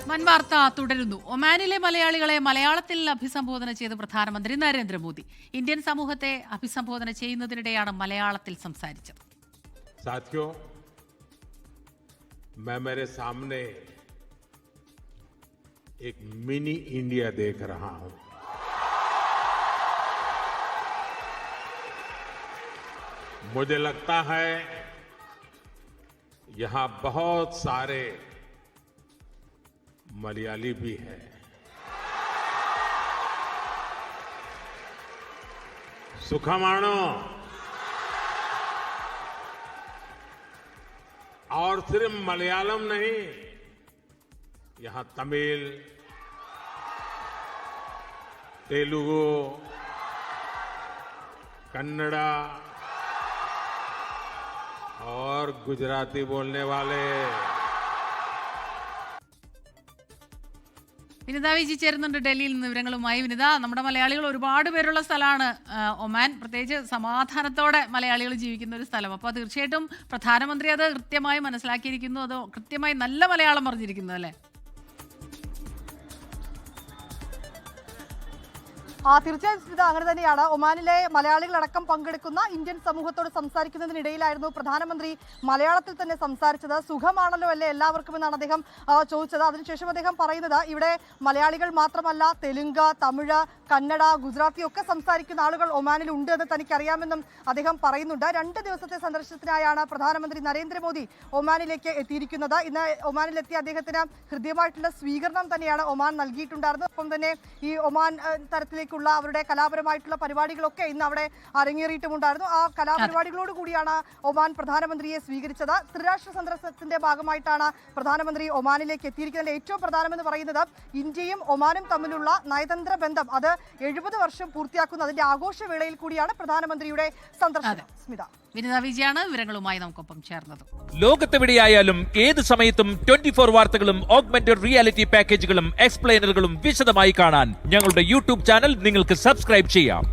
വൻവാർത്ത തുടരുന്നു ഒമാനിലെ മലയാളികളെ മലയാളത്തിൽ അഭിസംബോധന ചെയ്ത് പ്രധാനമന്ത്രി നരേന്ദ്രമോദി ഇന്ത്യൻ സമൂഹത്തെ അഭിസംബോധന ചെയ്യുന്നതിനിടെയാണ് മലയാളത്തിൽ സംസാരിച്ചത് साथियों मैं मेरे सामने एक मिनी इंडिया देख रहा हूं मुझे लगता है यहां बहुत सारे मलयाली भी है। सुखमाणो। और सिर्फ़ मलयालम नहीं, यहाँ तमिल, तेलुगु, कन्नड़ा, और गुजराती बोलने वाले। വിനിത വിജി ചേരുന്നുണ്ട് ഡൽഹിയിൽ നിന്ന് വിവരങ്ങളുമായി. വിനിത നമ്മുടെ മലയാളികൾ ഒരുപാട് പേരുള്ള സ്ഥലമാണ് ഒമാൻ. പ്രത്യേകിച്ച് സമാധാനത്തോടെ മലയാളികൾ ജീവിക്കുന്ന ഒരു സ്ഥലം. അപ്പോൾ തീർച്ചയായിട്ടും പ്രധാനമന്ത്രി അത് കൃത്യമായി മനസ്സിലാക്കിയിരിക്കുന്നു. അതോ കൃത്യമായി നല്ല മലയാളം പറഞ്ഞിരിക്കുന്നു അല്ലേ? തീർച്ചയായും സ്മിത അങ്ങനെ തന്നെയാണ്. ഒമാനിലെ മലയാളികളടക്കം പങ്കെടുക്കുന്ന ഇന്ത്യൻ സമൂഹത്തോട് സംസാരിക്കുന്നതിനിടയിലായിരുന്നു പ്രധാനമന്ത്രി മലയാളത്തിൽ തന്നെ സംസാരിച്ചത്. സുഖമാണല്ലോ അല്ലേ എല്ലാവർക്കും എന്നാണ് അദ്ദേഹം ചോദിച്ചത്. അതിനുശേഷം അദ്ദേഹം പറയുന്നത് ഇവിടെ മലയാളികൾ മാത്രമല്ല തെലുങ്ക് തമിഴ് കന്നഡ ഗുജറാത്തി ഒക്കെ സംസാരിക്കുന്ന ആളുകൾ ഒമാനിൽ ഉണ്ട് എന്ന് തനിക്കറിയാമെന്നും അദ്ദേഹം പറയുന്നുണ്ട്. രണ്ട് ദിവസത്തെ സന്ദർശനത്തിനായാണ് പ്രധാനമന്ത്രി നരേന്ദ്രമോദി ഒമാനിലേക്ക് എത്തിയിരിക്കുന്നത്. ഇന്ന് ഒമാനിലെത്തിയ അദ്ദേഹത്തിന് ഹൃദ്യമായിട്ടുള്ള സ്വീകരണം തന്നെയാണ് ഒമാൻ നൽകിയിട്ടുണ്ടായിരുന്നത്. ഒപ്പം തന്നെ ഈ ഒമാൻ ഏഹ്, തരത്തിലേക്കുള്ള അവരുടെ കലാപരമായിട്ടുള്ള പരിപാടികളൊക്കെ ഇന്ന് അവിടെ അരങ്ങേറിയിട്ടുമുണ്ടായിരുന്നു. ആ കലാപരിപാടികളോട് കൂടിയാണ് ഒമാൻ പ്രധാനമന്ത്രിയെ സ്വീകരിച്ചത്. ത്രിരാഷ്ട്ര സന്ദർശനത്തിന്റെ ഭാഗമായിട്ടാണ് പ്രധാനമന്ത്രി ഒമാനിലേക്ക് എത്തിയിരിക്കുന്നതിൽ ഏറ്റവും പ്രധാനമെന്ന് പറയുന്നത് ഇന്ത്യയും ഒമാനും തമ്മിലുള്ള നയതന്ത്ര ബന്ധം. അത് എഴുപത് വർഷം പൂർത്തിയാക്കുന്ന അതിന്റെ ആഘോഷവേളയിൽ കൂടിയാണ് പ്രധാനമന്ത്രിയുടെ സന്ദർശനം. സ്മിത. വിനിത വിജയാണ് വിവരങ്ങളുമായി നമുക്കൊപ്പം ചേർന്നത്. ലോകത്തെവിടെയായാലും ഏത് സമയത്തും ട്വന്റി ഫോർ വാർത്തകളും ഓഗ്മെന്റഡ് റിയാലിറ്റി പാക്കേജുകളും എക്സ്പ്ലെയിനറുകളും വിശദമായി കാണാൻ ഞങ്ങളുടെ യൂട്യൂബ് ചാനൽ നിങ്ങൾക്ക് സബ്സ്ക്രൈബ് ചെയ്യാം.